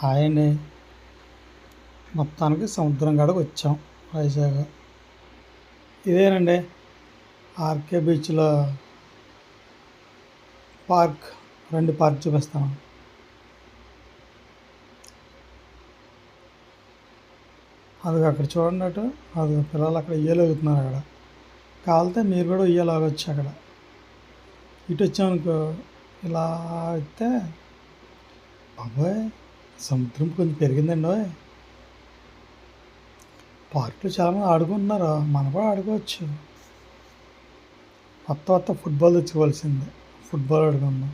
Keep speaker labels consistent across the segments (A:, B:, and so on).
A: Hi అండి. మొత్తానికి సముద్రం కాడకు వచ్చాం వైజాగ్. ఇదేనండి ఆర్కే బీచ్లో పార్క్. రెండు పార్క్ చూపిస్తాను. అది అక్కడ చూడండి అటు. అది పిల్లలు అక్కడ ఉయ్యాలవుతున్నారు అక్కడ. కావాలితే మీరు కూడా ఉయ్యాలాగొచ్చు అక్కడ. ఇటు వచ్చామనుకో ఇలా అయితే అబ్బాయి సముద్రం కొంచెం పెరిగిందండి పార్కులో చాలామంది ఆడుకుంటున్నారు? మనం కూడా ఆడుకోవచ్చు. కొత్త కొత్త ఫుట్బాల్ తెచ్చుకోవాల్సిందే. ఫుట్బాల్ ఆడుకుందాం.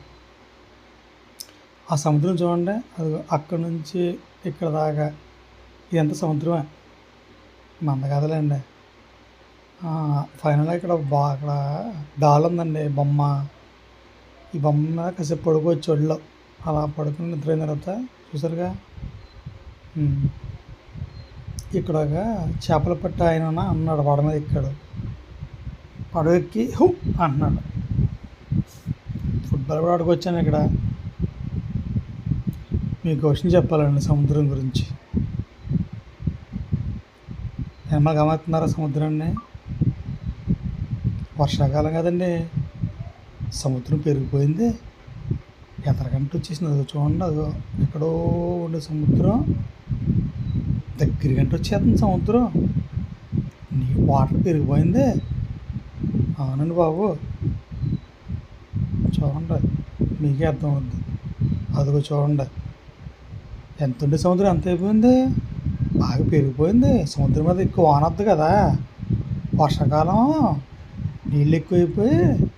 A: ఆ సముద్రం చూడండి. అది అక్కడ నుంచి ఇక్కడ దాకా. ఇదంతా సముద్రమే. మంద కదలండి ఫైనల్గా ఇక్కడ బా అక్కడ డాల్ ఉందండి. బొమ్మ. ఈ బొమ్మ మీద కాసేపు పడుకోవచ్చు ఒళ్ళో. అలా పడుకుని నిద్రైన తర్వాత చూసారుగా? ఇక్కడగా చేపలు పట్ట ఆయన అన్నాడు పడ మీద ఎక్కాడు. పడవ ఎక్కి హూ అంటున్నాడు. ఫుట్బాల్ కూడా ఆడుకొచ్చాను ఇక్కడ. మీకు క్వశ్చన్ చెప్పాలండి సముద్రం గురించి. ఏమన్నా గమనిస్తున్నారా సముద్రాన్ని? వర్షాకాలం కదండి. సముద్రం పెరిగిపోయింది. ఎదరగంట వచ్చేసింది. అది చూడండి అదో ఎక్కడో ఉండే సముద్రం. దగ్గరికంటే వచ్చేస్తుంది సముద్రం. నీ వాటర్ పెరిగిపోయింది. అవునండి బాబు. చూడండి మీకే అర్థం అవుద్ది అదిగో చూడండి ఎంత ఉండే సముద్రం ఎంత అయిపోయింది? బాగా పెరిగిపోయింది. సముద్రం మీద ఎక్కువ వానొద్దు కదా. వర్షాకాలం నీళ్ళు ఎక్కువైపోయి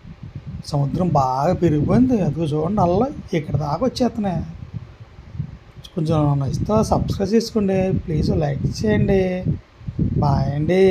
A: సముద్రం బాగా పెరిగిపోయింది. అదిగో చూడండి అల్ల ఇక్కడ దాకా వచ్చేస్తున్నాయి. కొంచెం నచ్చితే సబ్స్క్రైబ్ చేసుకోండి. ప్లీజ్ లైక్ చేయండి. బాయ్ అండి.